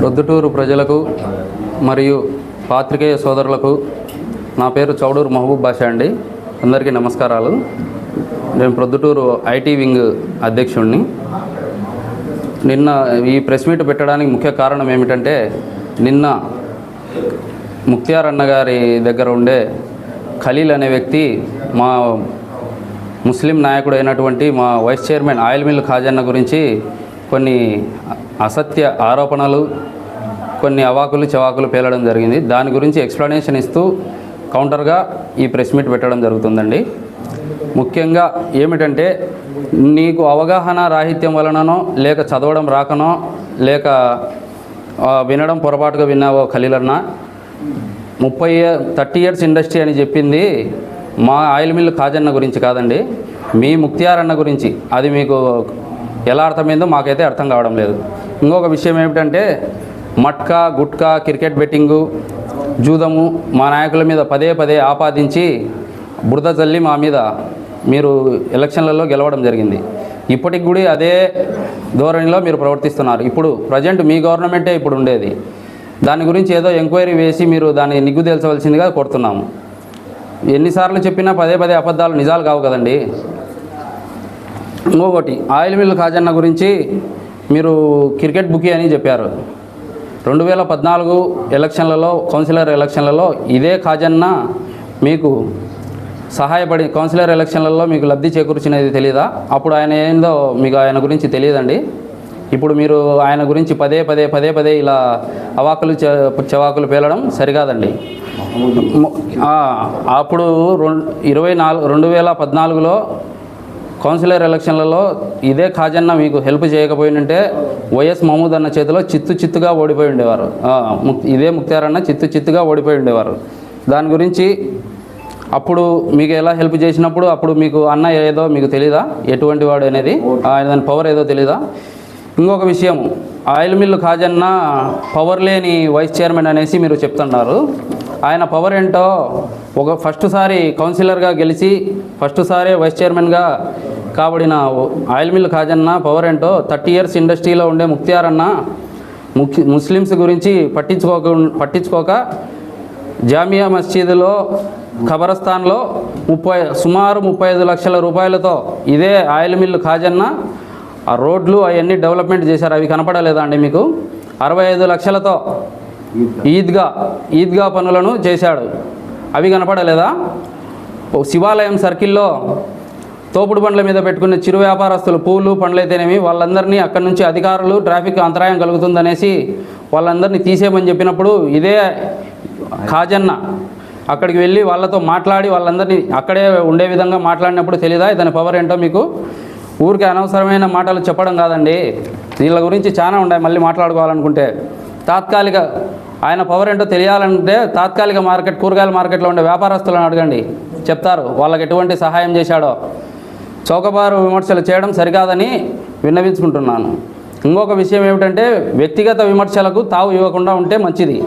ప్రొద్దుటూరు ప్రజలకు మరియు పాత్రికేయ సోదరులకు నా పేరు చౌడూరు మహబూబ్ బాషా అండి. అందరికీ నమస్కారాలు. నేను ప్రొద్దుటూరు ఐటీ వింగ్ అధ్యక్షుడిని నిన్న ఈ ప్రెస్ మీట్ పెట్టడానికి ముఖ్య కారణం ఏమిటంటే నిన్న ముక్తియార్ అన్న గారి దగ్గర ఉండే ఖలీల్ అనే వ్యక్తి మా ముస్లిం నాయకుడు అయినటువంటి మా vice chairman oil mill Khajanna గురించి కొన్ని అసత్య ఆరోపణలు కొన్ని అవాకులు చవాకులు పేలడం జరిగింది. దాని గురించి ఎక్స్ప్లెనేషన్ ఇస్తూ కౌంటర్గా ఈ ప్రెస్ మీట్ పెట్టడం జరుగుతుందండి. ముఖ్యంగా ఏమిటంటే నీకు అవగాహన రాహిత్యం వలననో లేక చదవడం రాకనో లేక వినడం పొరపాటుగా విన్నావో ఖలీలన్నా ముప్పై థర్టీ ఇయర్స్ ఇండస్ట్రీ అని చెప్పింది మా ఆయిల్ మిల్ ఖాజన్న గురించి కాదండి. మీ ముక్తియార్ అన్న గురించి. అది మీకు ఎలా అర్థమైందో మాకైతే అర్థం కావడం లేదు. ఇంకొక విషయం ఏమిటంటే మట్కా గుట్కా క్రికెట్ బెట్టింగు జూదము మా నాయకుల మీద పదే పదే ఆపాదించి బురద చల్లి మా మీద మీరు ఎలక్షన్లలో గెలవడం జరిగింది. ఇప్పటికి కూడా అదే ధోరణిలో మీరు ప్రవర్తిస్తున్నారు. ఇప్పుడు ప్రజెంట్ మీ గవర్నమెంటే ఇప్పుడు ఉండేది. దాని గురించి ఏదో ఎంక్వైరీ వేసి మీరు దాన్ని నిగ్గు తేల్చవలసిందిగా కోరుతున్నాము. ఎన్నిసార్లు చెప్పినా పదే పదే అబద్ధాలు నిజాలు కావు కదండి. ఇంకొకటి ఆయిల్ మిల్ ఖాజన్న గురించి మీరు క్రికెట్ బుకీ అని చెప్పారు. రెండు వేల పద్నాలుగు ఎలక్షన్లలో కౌన్సిలర్ ఎలక్షన్లలో ఇదే ఖాజన్న మీకు సహాయపడి కౌన్సిలర్ ఎలక్షన్లలో మీకు లబ్ధి చేకూర్చినది తెలియదా అప్పుడు ఆయన ఏందో మీకు ఆయన గురించి తెలియదండి. ఇప్పుడు మీరు ఆయన గురించి పదే పదే పదే పదే ఇలా అవాకులు చవాకులు పేలడం సరికాదండి. అప్పుడు రెండు ఇరవై నాలుగు రెండు వేల పద్నాలుగులో కౌన్సిలర్ ఎలక్షన్లలో ఇదే ఖాజన్న మీకు హెల్ప్ చేయకపోయిందంటే వైఎస్ మహమూద్ అన్న చేతిలో చిత్తు చిత్తుగా ఓడిపోయి ఉండేవారు. ఇదే ముక్తార్ అన్న చిత్తు చిత్తుగా ఓడిపోయి ఉండేవారు. దాని గురించి అప్పుడు మీకు ఎలా హెల్ప్ చేసినప్పుడు అప్పుడు మీకు అన్న ఏదో మీకు తెలీదా? ఎటువంటి వాడు అనేది? ఆయన దాని పవర్ ఏదో తెలీదా? ఇంకొక విషయం ఆయిల్ మిల్లు ఖాజన్న పవర్ లేని వైస్ చైర్మన్ అనేసి మీరు చెప్తున్నారు. ఆయన పవర్ ఏంటో ఒక ఫస్ట్ సారి కౌన్సిలర్గా గెలిచి ఫస్ట్ సారే వైస్ చైర్మన్గా కాబడిన ఆయిల్ మిల్ ఖాజన్న పవర్ ఏంటో థర్టీ ఇయర్స్ ఇండస్ట్రీలో ఉండే ముక్తియార్ అన్న ముఖ్య ముస్లిమ్స్ గురించి పట్టించుకోక పట్టించుకోక జామియా మసీదులో ఖబరస్థాన్లో ముప్పై సుమారు ముప్పై ఐదు లక్షల రూపాయలతో ఇదే ఆయిల్ మిల్లు ఖాజన్న ఆ రోడ్లు అవన్నీ డెవలప్మెంట్ చేశారు. అవి కనపడలేదా అండి మీకు? అరవై ఐదు లక్షలతో ఈద్గా ఈద్గా పనులను చేశాడు. అవి కనపడలేదా? శివాలయం సర్కిల్లో తోపుడు బండ్ల మీద పెట్టుకునే చిరు వ్యాపారస్తులు పూలు పండ్లైతేనేమి వాళ్ళందరినీ అక్కడి నుంచి అధికారులు ట్రాఫిక్ అంతరాయం కలుగుతుందనేసి వాళ్ళందరినీ తీసేయమని చెప్పినప్పుడు ఇదే ఖాజన్న అక్కడికి వెళ్ళి వాళ్ళతో మాట్లాడి వాళ్ళందరినీ అక్కడే ఉండే విధంగా మాట్లాడినప్పుడు తెలీదా? ఇతని పవర్ ఏంటో మీకు? ఊరికి అనవసరమైన మాటలు చెప్పడం కాదండి. వీళ్ళ గురించి చాలా ఉన్నాయి. మళ్ళీ మాట్లాడుకోవాలనుకుంటే తాత్కాలిక ఆయన పవర్ ఏంటో తెలియాలంటే తాత్కాలిక మార్కెట్ కూరగాయల మార్కెట్లో ఉండే వ్యాపారస్తులను అడగండి. చెప్తారు వాళ్ళకి ఎటువంటి సహాయం చేశాడో. చౌకబారు విమర్శలు చేయడం సరికాదని విన్నవించుకుంటున్నాను. ఇంకొక విషయం ఏమిటంటే వ్యక్తిగత విమర్శలకు తావు ఇవ్వకుండా ఉంటే మంచిది.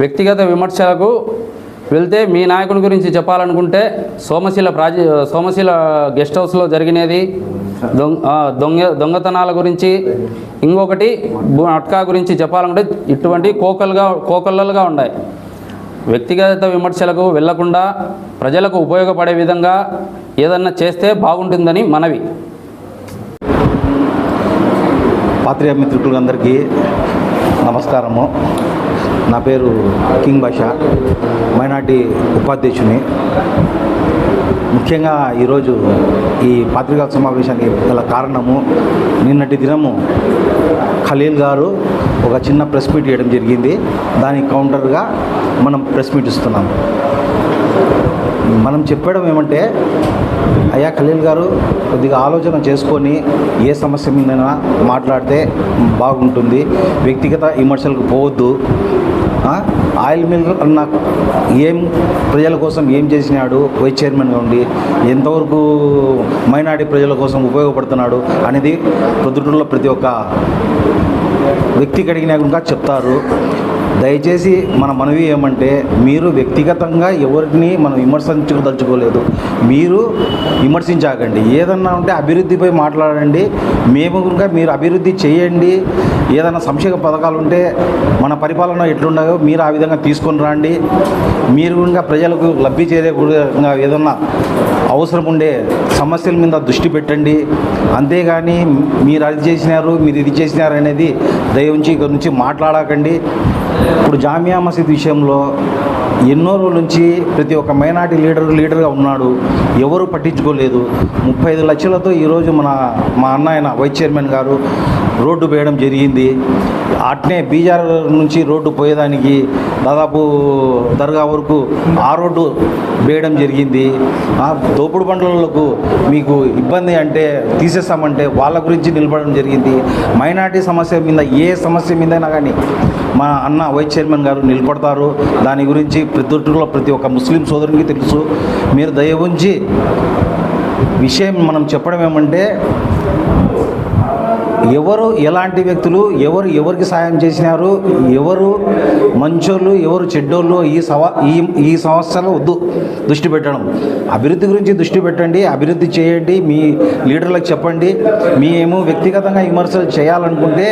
వ్యక్తిగత విమర్శలకు వెళ్తే మీ నాయకుని గురించి చెప్పాలనుకుంటే సోమశీల ప్రాజె సోమశీల గెస్ట్ హౌస్లో జరిగినది. దొంగ దొంగ దొంగతనాల గురించి. ఇంకొకటి అట్కా గురించి చెప్పాలనుకుంటే ఇటువంటి కోకలుగా కోకల్లలుగా ఉన్నాయి. వ్యక్తిగత విమర్శలకు వెళ్ళకుండా ప్రజలకు ఉపయోగపడే విధంగా ఏదన్నా చేస్తే బాగుంటుందని మనవి. పాత్రిక మిత్రులందరికీ నమస్కారము. నా పేరు కింగ్ భాష మైనార్టీ ఉపాధ్యక్షుని. ముఖ్యంగా ఈరోజు ఈ పాత్రికా సమావేశానికి గల కారణము నిన్నటి దినము ఖలీల్ గారు ఒక చిన్న ప్రెస్ మీట్ చేయడం జరిగింది. దానికి కౌంటర్గా మనం ప్రెస్ మీట్ ఇస్తున్నాం. మనం చెప్పడం ఏమంటే అయ్యా ఖలీల్ గారు కొద్దిగా ఆలోచన చేసుకొని ఏ సమస్య మీదైనా మాట్లాడితే బాగుంటుంది. వ్యక్తిగత విమర్శలకు పోవద్దు. ఆయిల్ మిల్ అన్న ఏం ప్రజల కోసం ఏం చేసినాడు? వైస్ చైర్మన్గా ఉండి ఎంతవరకు మైనార్టీ ప్రజల కోసం ఉపయోగపడుతున్నాడు అనేది ప్రొద్దుటూరులో ప్రతి ఒక్క వ్యక్తికి అడిగినా చెప్తారు. దయచేసి మన మనవి ఏమంటే మీరు వ్యక్తిగతంగా ఎవరిని మనం విమర్శించదలుచుకోలేదు. మీరు విమర్శించాకండి. ఏదన్నా ఉంటే అభివృద్ధిపై మాట్లాడండి. మేము కనుక మీరు అభివృద్ధి చేయండి. ఏదైనా సంక్షేమ పథకాలు ఉంటే మన పరిపాలన ఎట్లున్నాయో మీరు ఆ విధంగా తీసుకొని రండి. మీరు కనుక ప్రజలకు లబ్ధి చేరే ఏదన్నా అవసరం ఉండే సమస్యల మీద దృష్టి పెట్టండి. అంతేగాని మీరు అది చేసినారు మీరు ఇది చేసినారు అనేది దయవుంచి ఇక నుంచి మాట్లాడకండి. ఇప్పుడు జామియా మసీద్ విషయంలో ఎన్నో రోజుల నుంచి ప్రతి ఒక్క మైనార్టీ లీడర్ లీడర్గా ఉన్నాడు. ఎవరు పట్టించుకోలేదు. ముప్పై ఐదు లక్షలతో ఈరోజు మన మా అన్నాయన వైస్ చైర్మన్ గారు రోడ్డు వేయడం జరిగింది. అట్నే బీజార్ నుంచి రోడ్డు పోయేదానికి దాదాపు దర్గా వరకు ఆ రోడ్డు వేయడం జరిగింది. ఆ దోపుడు బండ్లకు మీకు ఇబ్బంది అంటే తీసేస్తామంటే వాళ్ళ గురించి నిలబడడం జరిగింది. మైనార్టీ సమస్య మీద ఏ సమస్య మీదైనా కానీ మా అన్న వైస్ చైర్మన్ గారు నిలబడతారు. దాని గురించి ప్రతి ప్రతి ఒక్క ముస్లిం సోదరునికి తెలుసు. మీరు దయ ఉంచి విషయం మనం చెప్పడం ఏమంటే ఎవరు ఎలాంటి వ్యక్తులు ఎవరు ఎవరికి సాయం చేసినారు ఎవరు మంచోళ్ళు ఎవరు చెడ్డోళ్ళు ఈ సవా ఈ ఈ సంవత్సరం వద్దు దృష్టి పెట్టడం. అభివృద్ధి గురించి దృష్టి పెట్టండి అభివృద్ధి చేయండి మీ లీడర్లకు చెప్పండి. మేము వ్యక్తిగతంగా విమర్శలు చేయాలనుకుంటే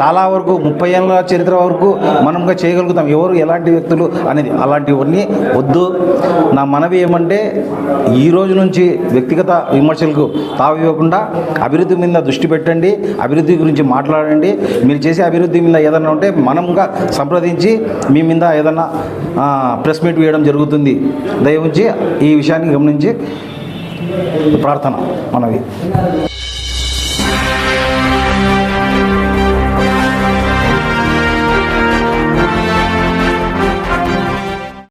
చాలా వరకు ముప్పై ఏళ్ళ చరిత్ర వరకు మనంగా చేయగలుగుతాం. ఎవరు ఎలాంటి వ్యక్తులు అనేది అలాంటివన్నీ వద్దు. నా మనవి ఏమంటే ఈ రోజు నుంచి వ్యక్తిగత విమర్శలకు తావివ్వకుండా అభివృద్ధి మీద దృష్టి పెట్టండి. అభివృద్ధి గురించి మాట్లాడండి. మీరు చేసే అభివృద్ధి మీద ఏదైనా ఉంటే మనంగా సంప్రదించి మీ మీద ఏదైనా ప్రెస్ మీట్ వేయడం జరుగుతుంది. దయవుంచి ఈ విషయాన్ని గమనించి ప్రార్థన మనవి.